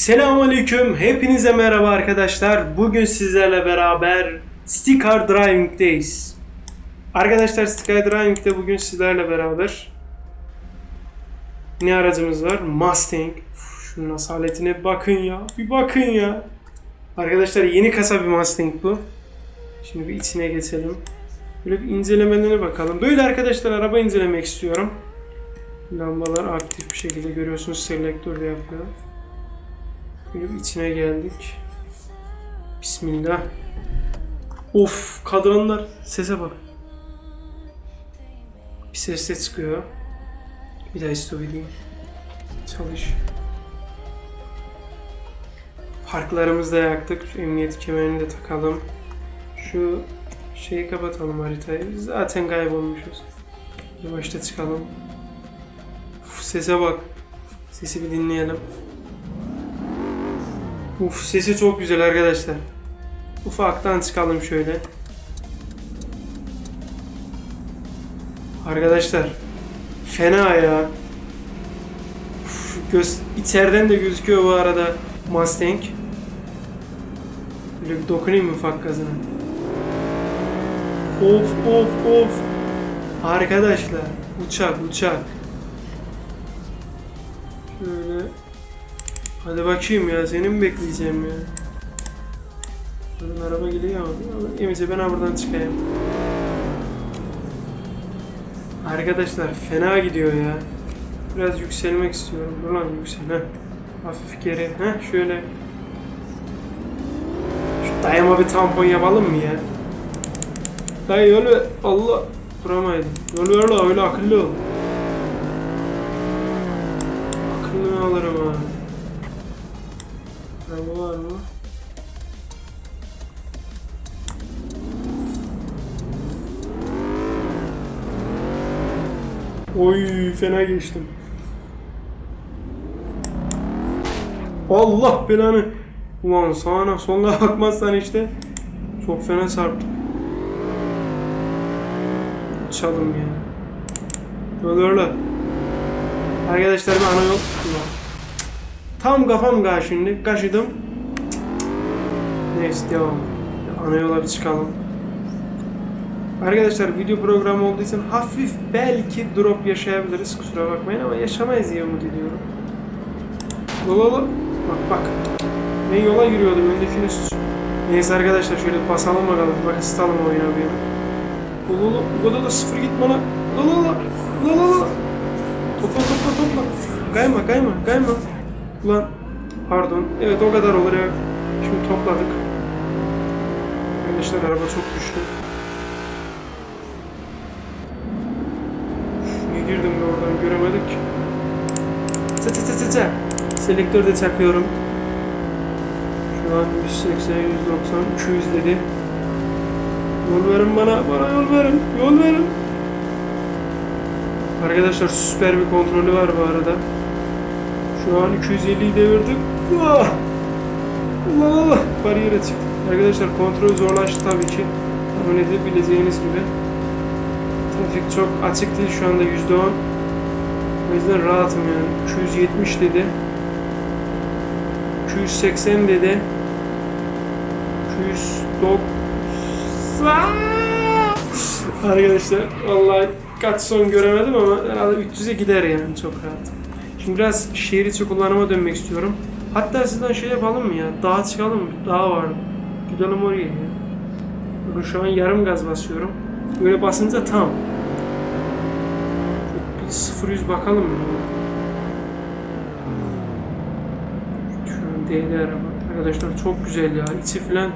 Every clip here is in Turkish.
Selamünaleyküm. Hepinize merhaba arkadaşlar. Bugün sizlerle beraber Sticker Driving'deyiz. Arkadaşlar Sticker Driving'de bugün sizlerle beraber ne aracımız var? Mustang. Uf, Şunun asaletine bakın ya. Bir bakın ya. Arkadaşlar yeni kasa bir Mustang bu. Şimdi bir içine geçelim. Böyle bir incelemelerine bakalım. Böyle arkadaşlar araba incelemek istiyorum. Lambalar aktif bir şekilde görüyorsunuz. Selektör de yapıyor. Böyle içine geldik. Bismillah. Of kadranlar sese bak. Bir ses de çıkıyor. Bir daha stop edeyim. Çalış. Parklarımızı da yaktık. Şu emniyet kemerini de takalım. Şu şeyi kapatalım haritayı. Zaten kaybolmuşuz. Yavaşta çıkalım. Uf, sese bak. Sesi bir dinleyelim. Uf sesi çok güzel arkadaşlar. Ufaktan çıkalım şöyle. Arkadaşlar fena ya. Uf, göz içeriden de gözüküyor bu arada Mustang. Böyle dokunayım mı ufak gazına? Of of of. Arkadaşlar uçak uçak. Şöyle Hadi bakayım ya seni mi bekleyeceğim ya? Buradan araba geliyor ama Emice ben buradan çıkayım. Arkadaşlar fena gidiyor ya. Biraz yükselmek istiyorum. Dur yüksel ha. Hafif geri. Ha şöyle. Şu dayıma bir tampon yapalım mı ya? Dayı öyle Allah duramaydım. Öyle öyle öyle akıllı ol. Var mı? Oy fena geçtim. Allah belanı. Ulan sağına soluna bakmazsan işte çok fena çarptım. Uçalım ya. Öyle. Arkadaşlar bir ana yol. Tam kafam kaşındı. Kaşıdım. Neyse devam. Ana yola bir çıkalım. Arkadaşlar video programı olduğu için hafif belki drop yaşayabiliriz. Kusura bakmayın ama yaşamayız diye umut ediyorum. Yola Bak bak. Ben yola yürüyordum. Öndekini üst. Neyse arkadaşlar şöyle basalım bakalım. Bak ısıtalım oyunu bir. Lolo lolo lolo sıfır gitme lan. Lolo lolo lolo Topla topla topla. Kayma kayma kayma. Ulan pardon. Evet o kadar olur ya. Şimdi topladık. Arkadaşlar araba çok güçlü. Ne girdim de oradan göremedik. Tı tı tı tı tı. Selektör de takıyorum. Şu an 180, 190, 200 dedi. Yol verin bana, bana yol verin, yol verin. Arkadaşlar süper bir kontrolü var bu arada. Şu an 250'yi devirdik. Ah! Allah Allah! Bariyere çıktık. Arkadaşlar kontrol zorlaştı tabii ki. Tahmin edebileceğiniz gibi. Trafik çok açık değil şu anda %10. O yüzden rahatım yani. 270 dedi. 280 dedi. 290 Arkadaşlar vallahi kaç son göremedim ama herhalde 300'e gider yani çok rahat. Şimdi biraz şehir içi kullanıma dönmek istiyorum. Hatta sizden şey yapalım mı ya? Dağa çıkalım mı? Dağ var. Gidelim oraya ya. Bakın şu an yarım gaz basıyorum. Böyle basınca tam. Bir 0-100 bakalım mı? Değdi araba. Arkadaşlar çok güzel ya. İçi falan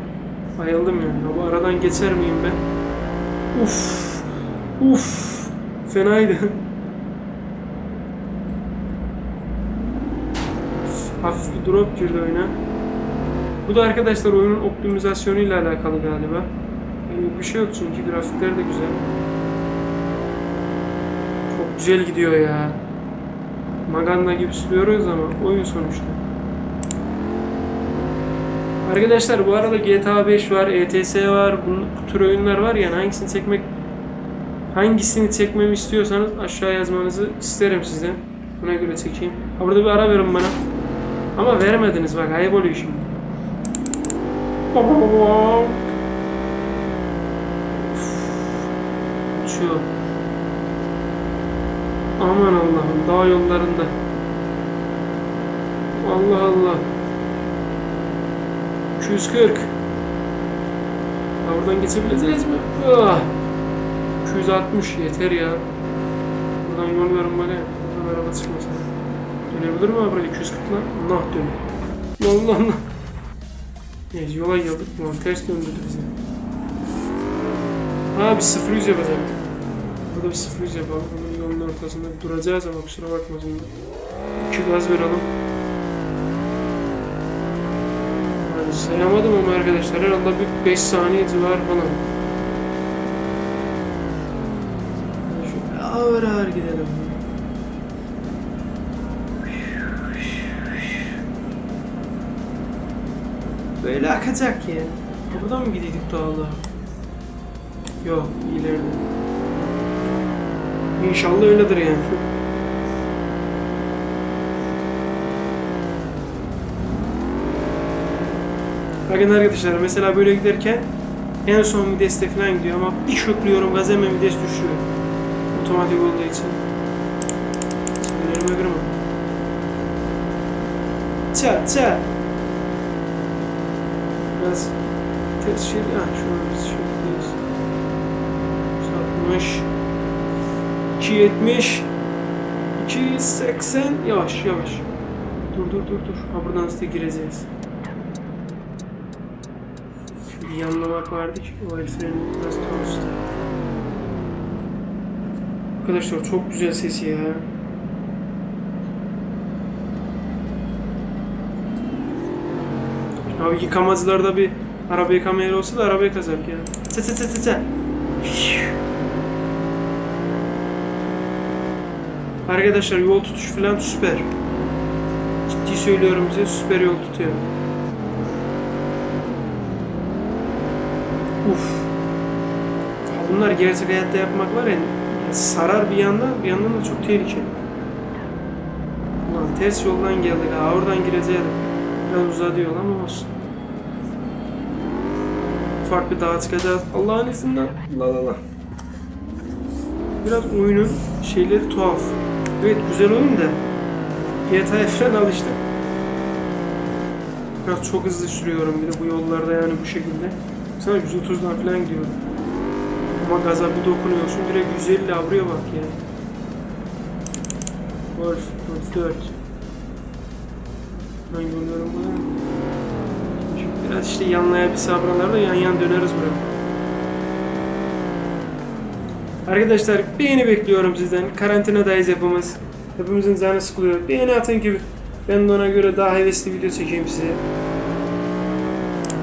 bayıldım yani. Ya Bu aradan geçer miyim ben? Uf. Uf. Fenaydı. hafif bir drop girdi oyuna. Bu da arkadaşlar oyunun optimizasyonu ile alakalı galiba. Yani bir şey yok çünkü grafikleri de güzel. Çok güzel gidiyor ya. Maganda gibi sürüyoruz ama oyun sonuçta. Arkadaşlar bu arada GTA 5 var, ETS var, bu, bu tür oyunlar var yani hangisini çekmek hangisini çekmemi istiyorsanız aşağı yazmanızı isterim sizden. Buna göre çekeyim. Ha burada bir ara verin bana. Ama vermediniz bak ayıp oluyor şimdi. Uçuyor. Aman Allah'ım dağ yollarında. Allah Allah. 240. Ha, buradan geçebileceğiz mi? Ah. 260 yeter ya. Buradan yol verin bana. Buradan araba çıkmasın. Dönebilir mi abi? 240 lan. Allah dönüyor. Allah Allah. Neyse yola geldik. Ulan ters döndürdü bizi. Ha bir 0 100 yapacaktık. Burada bir 0 100 yapalım. Bunun yolun ortasında duracağız ama kusura bakmasınlar. 2 gaz verelim. Yani sayamadım ama arkadaşlar herhalde bir 5 saniye civarı falan. Şöyle ağır ağır gidelim. Böyle akacak ya. Buradan mı gidiyorduk dağla? Yok, ileride. İnşallah öyledir yani. Bakın arkadaşlar mesela böyle giderken en son viteste falan gidiyor ama bir köklüyorum gaz hemen vites düşüyor. Otomatik olduğu için. Sinirlerime kırma. Ça ça. Biraz ters şey. Ha şu an biz şöyleyiz. 60 270 280 yavaş yavaş. Dur dur dur dur. Ha buradan size gireceğiz. Şöyle yanlamak vardı ki o el freni biraz çalıştı. Arkadaşlar çok güzel sesi ya. Abi yıkamacılarda bir araba yıkama olsa da arabayı kazak ya. Tı tı tı tı tı. Arkadaşlar yol tutuş falan süper. Ciddi söylüyorum size süper yol tutuyor. Uf. Bunlar gerçek hayatta yapmak var ya sarar bir yandan bir yandan da çok tehlikeli. Ulan ters yoldan geldik ha oradan gireceğiz. Biraz uzadı yol ama olsun. Bir dağa çıkacağız. Allah'ın izniyle. La la la. Biraz oyunun şeyleri tuhaf. Evet güzel oyun da GTA'ya falan alıştım. Biraz çok hızlı sürüyorum bir de bu yollarda yani bu şekilde. Sana 130'dan falan gidiyorum. Ama gaza bir dokunuyorsun direkt 150 avruya bak ya. Golf, Golf 4. Ben bunu. Şimdi biraz işte yanlaya bir sabralarda yan yan döneriz buraya. Arkadaşlar beğeni bekliyorum sizden. Karantinadayız hepimiz. Hepimizin canı sıkılıyor. Beğeni atın ki ben de ona göre daha hevesli video çekeyim size.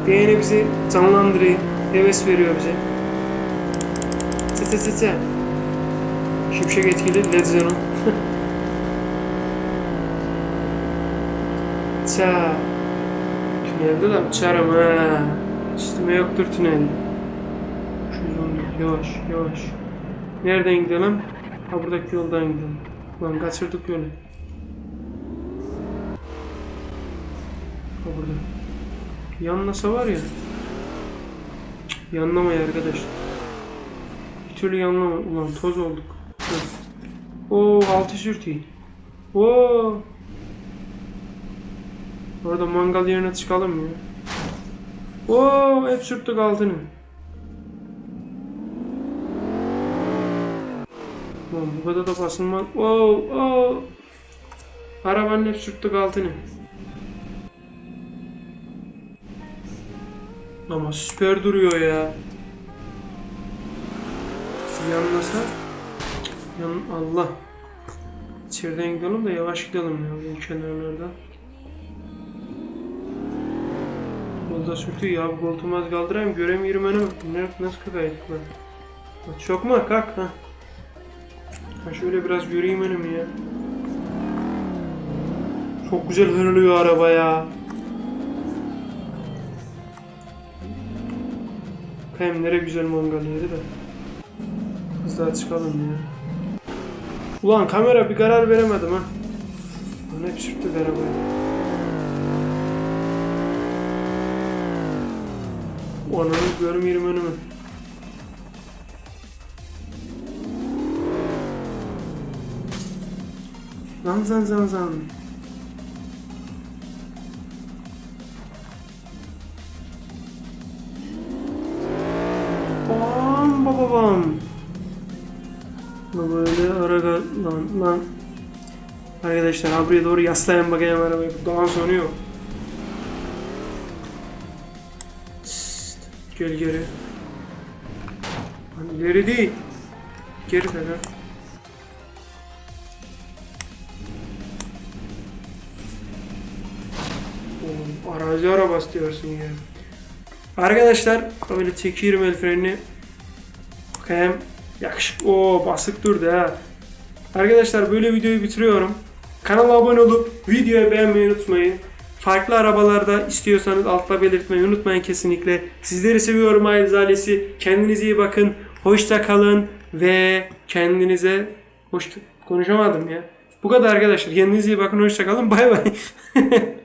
Beğeni bizi canlandırıyor. Heves veriyor bize. Tı tı. Şimşek etkili Led Zeppelin. Ça. Tünelde de uçarım ha. Üstüme yoktur tünel. 214 yavaş yavaş. Nereden gidelim? Ha buradaki yoldan gidelim. Lan kaçırdık yolu. Ha burada. Yanlasa var ya. Cık, Yanlamaya arkadaş. Bir türlü yanlama. Ulan toz olduk. Oo altı sürtüyor. Oo. Orada mangal yerine çıkalım ya. Oo hep sürttük altını. Lan bu kadar da basılmaz. Oo, oo. Arabanın hep sürttük altını. Ama süper duruyor ya. Yanlasa. Yan Allah. İçeriden gidelim de yavaş gidelim ya bu kenarlarda. Yolda sürtüyor ya bu koltuğumu az kaldırayım göremiyorum önümü. Bunlar nasıl kakayık lan? Çok mu? Kalk ha. Ha şöyle biraz göreyim önümü ya. Çok güzel hırlıyor araba ya. Hem nere güzel mangal yeri de. Hızlı çıkalım ya. Ulan kamera bir karar veremedim ha. Lan hep sürttük arabayı. Onu görmüyorum önümü. Lan zan zan zan. Bam bam. Lan böyle ara lan lan. Arkadaşlar buraya doğru yaslayan bakayım arabayı. Doğan sonuyor. Psst, Gel geri. Lan ileri değil. Geri de lan. Oğlum arazi arabası diyorsun ya. Arkadaşlar böyle çekiyorum el frenini. Bakayım. Yakışık. Oo basık durdu ha. Arkadaşlar böyle videoyu bitiriyorum. Kanala abone olup videoyu beğenmeyi unutmayın. Farklı arabalarda istiyorsanız altta belirtmeyi unutmayın kesinlikle. Sizleri seviyorum Aydız ailesi. Kendinize iyi bakın. Hoşça kalın ve kendinize hoş konuşamadım ya. Bu kadar arkadaşlar. Kendinize iyi bakın. Hoşça kalın. Bay bay.